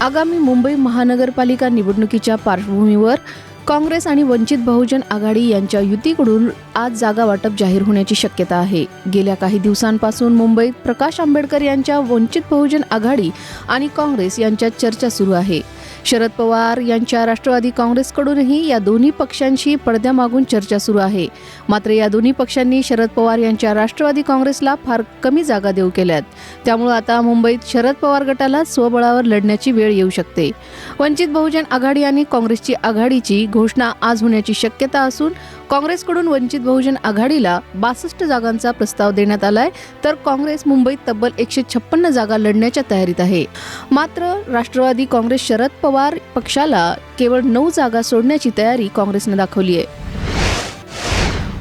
आगामी मुंबई महानगरपालिका निवडणुकीच्या पार्श्वभूमीवर काँग्रेस आणि वंचित बहुजन आघाडी यांच्या युतीकडून आज जागा वाटप जाहीर होण्याची शक्यता आहे. गेल्या काही दिवसांपासून मुंबईत प्रकाश आंबेडकर यांच्या वंचित बहुजन आघाडी आणि काँग्रेस यांच्यात चर्चा सुरू आहे. शरद पवार यांच्या राष्ट्रवादी काँग्रेसकडूनही या दोन्ही पक्षांशी पडद्यामागून चर्चा सुरू आहे. मात्र या दोन्ही पक्षांनी शरद पवार यांच्या राष्ट्रवादी काँग्रेसला फार कमी जागा देऊ केल्यात. त्यामुळे आता मुंबईत शरद पवार गटाला स्वबळावर लढण्याची वेळ येऊ शकते. वंचित बहुजन आघाडी आणि काँग्रेसची आघाडीची घोषणा आज होण्याची शक्यता असून काँग्रेसकडून वंचित बहुजन आघाडीला बासष्ट जागांचा प्रस्ताव देण्यात आलाय तर काँग्रेस मुंबईत तब्बल एकशे छप्पन्न जागा लढण्याच्या तयारीत आहे. मात्र राष्ट्रवादी काँग्रेस शरद पवार पक्षाला केवळ नऊ जागा सोडण्याची तयारी काँग्रेसनं दाखवली आहे.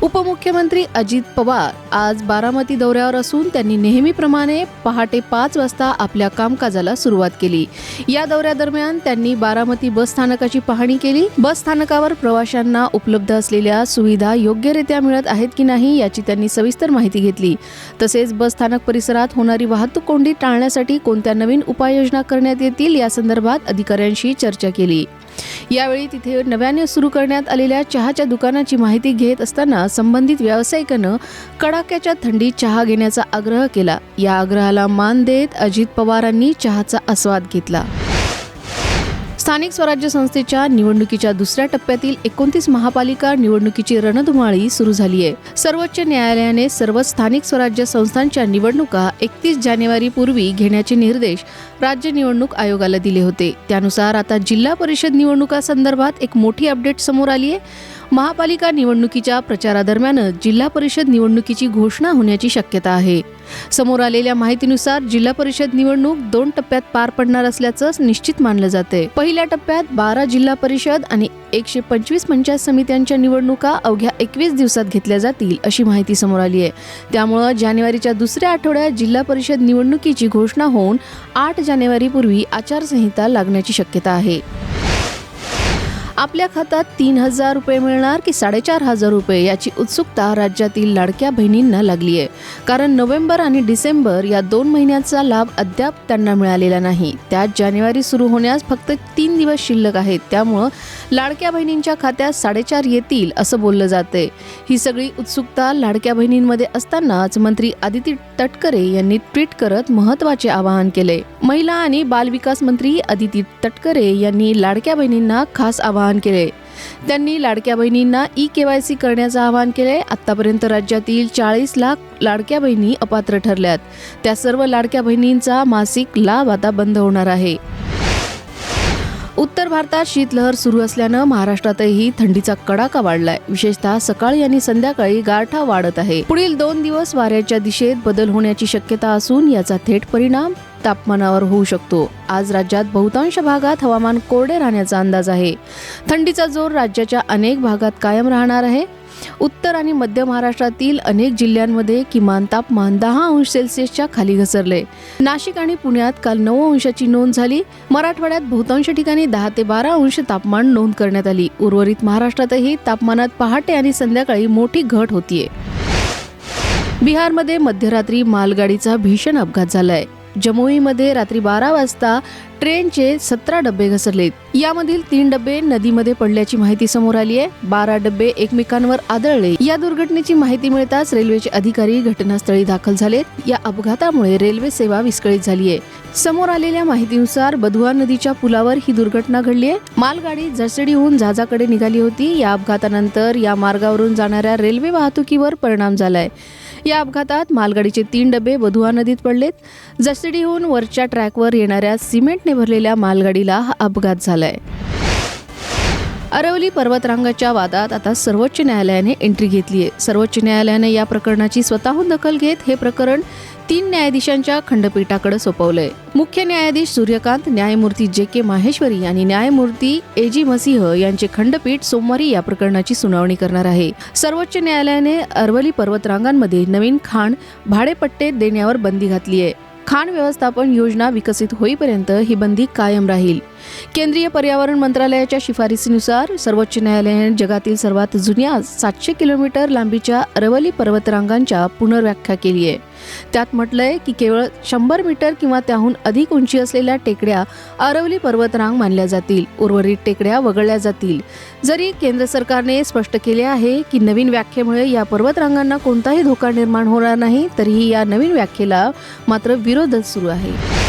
उपमुख्यमंत्री अजित पवार आज बारामती दौऱ्यावर असून त्यांनी नेहमीप्रमाणे पहाटे पाच वाजता आपल्या कामकाजाला सुरुवात केली. या दौऱ्यादरम्यान त्यांनी बारामती बस स्थानकाची पाहणी केली. बस स्थानकावर प्रवाशांना उपलब्ध असलेल्या सुविधा योग्यरित्या मिळत आहेत की नाही याची त्यांनी सविस्तर माहिती घेतली. तसेच बस स्थानक परिसरात होणारी वाहतूक कोंडी टाळण्यासाठी कोणत्या नवीन उपाययोजना करण्यात येतील या संदर्भात अधिकाऱ्यांशी चर्चा केली. यावेळी तिथे नव्याने सुरू करण्यात आलेल्या चहाच्या दुकानाची माहिती घेत असताना संबंधित व्यावसायिकानं कडाक्याच्या थंडीत चहा घेण्याचा आग्रह केला. या आग्रहाला मान देत अजित पवारांनी चहाचा आस्वाद घेतला. स्थानिक स्वराज्य संस्थेच्या निवडणुकीच्या दुसऱ्या टप्प्यातील एकोणतीस महापालिका निवडणुकीची रणधुमाळी सुरू झाली आहे. सर्वोच्च न्यायालयाने सर्व स्थानिक स्वराज्य संस्थांच्या निवडणुका एकतीस जानेवारी पूर्वी घेण्याचे निर्देश राज्य निवडणूक आयोगाला दिले होते. त्यानुसार आता जिल्हा परिषद निवडणुकासंदर्भात एक मोठी अपडेट समोर आली आहे. महापालिका निवडणुकीच्या प्रचारादरम्यान जिल्हा परिषद निवडणुकीची घोषणा होण्याची शक्यता आहे. समोर आलेल्या माहितीनुसार जिल्हा परिषद निवडणूक दोन टप्प्यात पार पडणार असल्याचं निश्चित मानलं जाते पहिल्या टप्प्यात बारा जिल्हा परिषद आणि एकशे पंचवीस पंचायत समित्यांच्या निवडणुका अवघ्या एकवीस दिवसात घेतल्या जातील अशी माहिती समोर आली आहे. त्यामुळं जानेवारीच्या दुसऱ्या आठवड्यात जिल्हा परिषद निवडणुकीची घोषणा होऊन आठ जानेवारीपूर्वी आचारसंहिता लागण्याची शक्यता आहे. आपल्या खात्यात तीन हजार रुपये मिळणार की साडेचार हजार रुपये याची उत्सुकता राज्यातील लाडक्या बहिणींना लागली आहे. कारण नोव्हेंबर आणि डिसेंबर या दोन महिन्याचा लाभ अद्याप त्यांना मिळालेला नाही. त्यात जानेवारी सुरू होण्यास फक्त तीन दिवस शिल्लक आहेत. त्यामुळं लाडक्या बहिणींच्या खात्यात साडेचार येतील असं बोललं जाते ही सगळी उत्सुकता लाडक्या बहिणींमध्ये असतानाच मंत्री आदिती तटकरे यांनी ट्विट करत महत्त्वाचे आवाहन केले महिला आणि बालविकास मंत्री आदिती तटकरे यांनी लाडक्या बहिणींना खास आवाहन आवाहन केले. त्यांनी लाडक्या बहिणींना ई के वाय सी करण्याचं आवाहन केले. आतापर्यंत राज्यातील चाळीस लाख लाडक्या बहिणी अपात्र ठरल्यात. त्या सर्व लाडक्या बहिणींचा मासिक लाभ आता बंद होणार आहे. उत्तर भारतात शीतलहर सुरू असल्यानं महाराष्ट्रातही थंडीचा कडाका वाढलाय. विशेषतः सकाळी आणि संध्याकाळी गारठा वाढत आहे. पुढील दोन दिवस वाऱ्याच्या दिशेत बदल होण्याची शक्यता असून याचा थेट परिणाम तापमानावर होऊ शकतो. आज राज्यात बहुतांश भागात हवामान कोरडे राहण्याचा अंदाज आहे. थंडीचा जोर राज्याच्या अनेक भागात कायम राहणार आहे. उत्तर आणि मध्य महाराष्ट्रातील अनेक जिल्ह्यांमध्ये किमान तापमान दहा अंश सेल्सिअसच्या खाली घसरले. नाशिक आणि पुण्यात काल नऊ अंशाची नोंद झाली. मराठवाड्यात बहुतांश ठिकाणी दहा ते बारा अंश तापमान नोंद करण्यात आली. उर्वरित महाराष्ट्रातही तापमानात पहाटे आणि संध्याकाळी मोठी घट होतीये. बिहारमध्ये मध्यरात्री मालगाडीचा भीषण अपघात झालाय. जमुईमध्ये रात्री बारा वाजता ट्रेनचे सतरा डबे घसरलेत. यामधील तीन डबे नदीमध्ये पडल्याची माहिती समोर आली आहे. बारा डबे एकमेकांवर आदळले. या दुर्घटनेची माहिती मिळताच रेल्वेचे अधिकारी घटनास्थळी दाखल झालेत. या अपघातामुळे रेल्वे सेवा विस्कळीत झाली आहे. समोर आलेल्या माहितीनुसार बधुआ नदीच्या पुलावर ही दुर्घटना घडली आहे. मालगाडी जसडीहून झाजाकडे निघाली होती. या अपघातानंतर या मार्गावरून जाणाऱ्या रेल्वे वाहतुकीवर परिणाम झालाय. या अपघातात मालगाडीचे तीन डबे बधुआ नदीत पडलेत. जसडीहून वरच्या ट्रॅकवर येणाऱ्या सिमेंटने भरलेल्या मालगाडीला हा अपघात झालाय. अरवली पर्वतरांगाच्या वादात आता सर्वोच्च न्यायालयाने एंट्री घेतली आहे सर्वोच्च न्यायालयाने या प्रकरणाची स्वतःहून दखल घेत हे प्रकरण तीन न्यायाधीशांच्या खंडपीठाकडे सोपवलंय. मुख्य न्यायाधीश सूर्यकांत न्यायमूर्ती जे के माहेश्वरी आणि न्यायमूर्ती ए जी मसिह यांचे खंडपीठ सोमवारी या प्रकरणाची सुनावणी करणार आहे. सर्वोच्च न्यायालयाने अरवली पर्वतरांगांमध्ये नवीन खाण भाडेपट्टे देण्यावर बंदी घातली आहे खाण व्यवस्थापन योजना विकसित होईपर्यंत ही बंदी कायम राहील. केंद्रीय पर्यावरण मंत्रालयाच्या शिफारसीनुसार सर्वोच्च न्यायालयाने जगातील सर्वात जुन्या सातशे किलोमीटर लांबीच्या अरवली पर्वतरांगांच्या पुनर्व्याख्या केली आहे. त्यात म्हटलंय की केवळ शंभर मीटर किंवा त्याहून अधिक उंची असलेल्या टेकड्या अरवली पर्वतरांग मानल्या जातील. उर्वरित टेकड्या वगळल्या जातील. जरी केंद्र सरकारने स्पष्ट केले आहे की नवीन व्याख्येमुळे या पर्वतरांगांना कोणताही धोका निर्माण होणार नाही तरीही या नवीन व्याख्येला मात्र विरोधच सुरू आहे.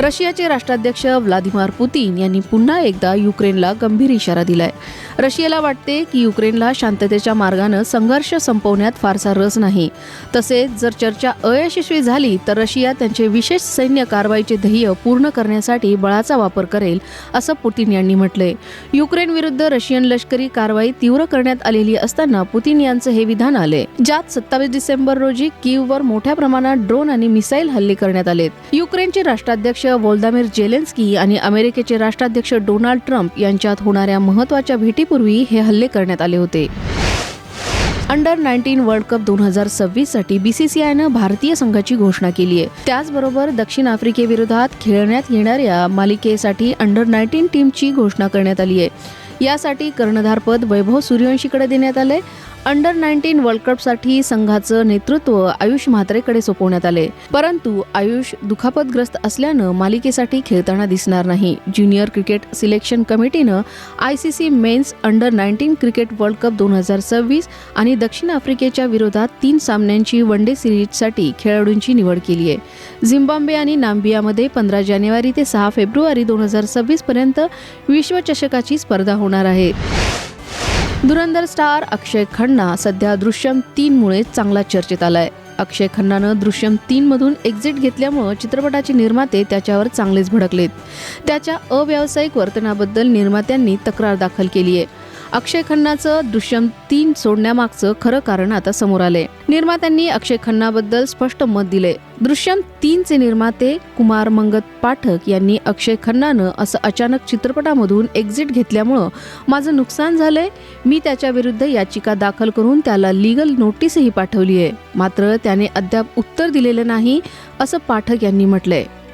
रशियाचे राष्ट्राध्यक्ष व्लादिमीर पुतीन यांनी पुन्हा एकदा युक्रेनला गंभीर इशारा दिलाय. रशियाला वाटते की युक्रेनला शांततेच्या मार्गानं संघर्ष संपवण्यात फारसा रस नाही. तसेच जर चर्चा अयशस्वी झाली तर रशिया त्यांचे विशेष सैन्य कारवाईचे ध्येय पूर्ण करण्यासाठी बळाचा वापर करेल असं पुतीन यांनी म्हटलंय. युक्रेन विरुद्ध रशियन लष्करी कारवाई तीव्र करण्यात आलेली असताना पुतीन यांचं हे विधान आले ज्यात सत्तावीस डिसेंबर रोजी कीववर मोठ्या प्रमाणात ड्रोन आणि मिसाईल हल्ले करण्यात आलेत. युक्रेनचे राष्ट्राध्यक्ष वोल्दामिर जेलेन्स्की आणि अमेरिकेचे राष्ट्राध्यक्ष डोनाल्ड ट्रम्प यांच्यात होणाऱ्या महत्त्वाच्या भेटीपूर्वी हे हल्ले करण्यात आले होते. अंडर नाईन्टीन वर्ल्ड कप दोन हजार सव्वीससाठी बीसीसीआयनं भारतीय संघाची घोषणा केली आहे. त्याचबरोबर दक्षिण आफ्रिकेविरोधात खेळण्यात येणाऱ्या मालिकेसाठी अंडर नाईन्टीन टीमची घोषणा करण्यात आली आहे. यासाठी कर्णधारपद वैभव सूर्यवंशीकडे देण्यात आले अंडर नाईन्टीन वर्ल्ड कपसाठी संघाचं नेतृत्व आयुष म्हात्रेकडे सोपवण्यात आले. परंतु आयुष दुखापतग्रस्त असल्यानं मालिकेसाठी खेळताना दिसणार नाही. ज्युनियर क्रिकेट सिलेक्शन कमिटीनं I C C men's under nineteen cricket world cup दोन हजार सव्वीस आणि दक्षिण आफ्रिकेच्या विरोधात तीन सामन्यांची वन डे सिरीजसाठी खेळाडूंची निवड केली आहे. झिम्बाब्वे आणि नाम्बियामध्ये पंधरा जानेवारी ते सहा फेब्रुवारी दोन हजार सव्वीस पर्यंत विश्वचषकाची स्पर्धा होणार आहे. धुरंधर स्टार अक्षय खन्ना सध्या दृश्यम तीनमुळे चांगला चर्चेत आलाय. अक्षय खन्नानं दृश्यम तीनमधून एक्झिट घेतल्यामुळं चित्रपटाचे निर्माते त्याच्यावर चांगलेच भडकलेत. त्याच्या अव्यावसायिक वर्तनाबद्दल निर्मात्यांनी तक्रार दाखल केली आहे अक्षय खन्नाचं दृश्यम तीन सोडण्यामागचं खरं कारण आता समोर आले निर्मात्यांनी अक्षय खन्नाबद्दल स्पष्ट मत दिले दृश्यम तीनचे निर्माते कुमार मंगत पाठक यांनी अक्षय खन्नानं असं अचानक चित्रपटामधून एक्झिट घेतल्यामुळं माझं नुकसान झालंय. मी त्याच्या विरुद्ध याचिका दाखल करून त्याला लीगल नोटीसही पाठवली आहे मात्र त्याने अद्याप उत्तर दिलेलं नाही असं पाठक यांनी म्हटलंय.